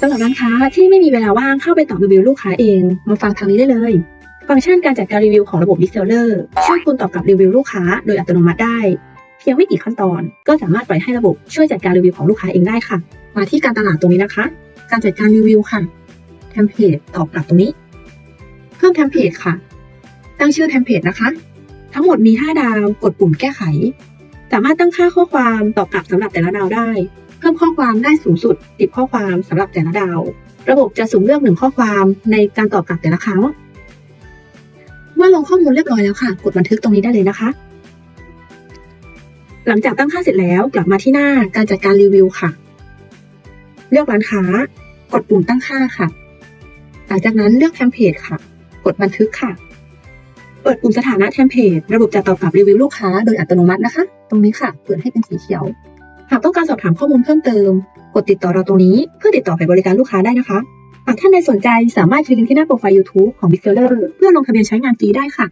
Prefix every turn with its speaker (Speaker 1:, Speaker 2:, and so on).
Speaker 1: สำหรับร้านค้าที่ไม่มีเวลาว่างเข้าไปตอบรีวิวลูกค้าเองมาฟังทางนี้ได้เลย ฟังก์ชันการจัดการรีวิวของระบบ b i g s e l l e r ช่วยคุณตอบกลับรีวิวลูกค้าโดยอัตโนมัติได้ เพียงไม่กี่ขั้นตอน ก็สามารถปล่อยให้ระบบช่วยจัดการรีวิวของลูกค้าเองได้ค่ะ มาที่การตลาดตรงนี้นะคะ การจัดการรีวิวค่ะเทมเพลตตอบกลับตรงนี้ เพิ่มเทมเพลตค่ะ ตั้งชื่อเทมเพลตนะคะ ทั้งหมดมี 5 ดาว กดปุ่มแก้ไข สามารถตั้งค่าข้อความตอบกลับสำหรับแต่ละดาวได้ พิ่มข้อความได้สูงสุด 10 ข้อความสำหรับแต่ละดาว ระบบจะสุ่มเลือกหนึ่งข้อความในการตอบกลับแต่ละครั้ง เมื่อลงข้อมูลเรียบร้อยแล้วค่ะ กดบันทึกตรงนี้ได้เลยนะคะ หลังจากตั้งค่าเสร็จแล้วกลับมาที่หน้าการจัดการรีวิวค่ะ เลือกร้านค้า กดปุ่มตั้งค่าค่ะ หลังจากนั้นเลือกเทมเพลตค่ะ กดบันทึกค่ะ เปิดปุ่มสถานะเทมเพลตระบบจะตอบกลับรีวิวลูกค้าโดยอัตโนมัตินะคะ ตรงนี้ค่ะ เปิดให้เป็นสีเขียว หากต้องการสอบถามข้อมูลเพิ่มเติม กดติดต่อเราตรงนี้เพื่อติดต่อไปบริการลูกค้าได้นะคะ หากท่านใดสนใจสามารถคลิกลิงก์ที่หน้าโปรไฟล์ YouTube ของ Big Seller เพื่อลงทะเบียนใช้งานฟรีได้ค่ะ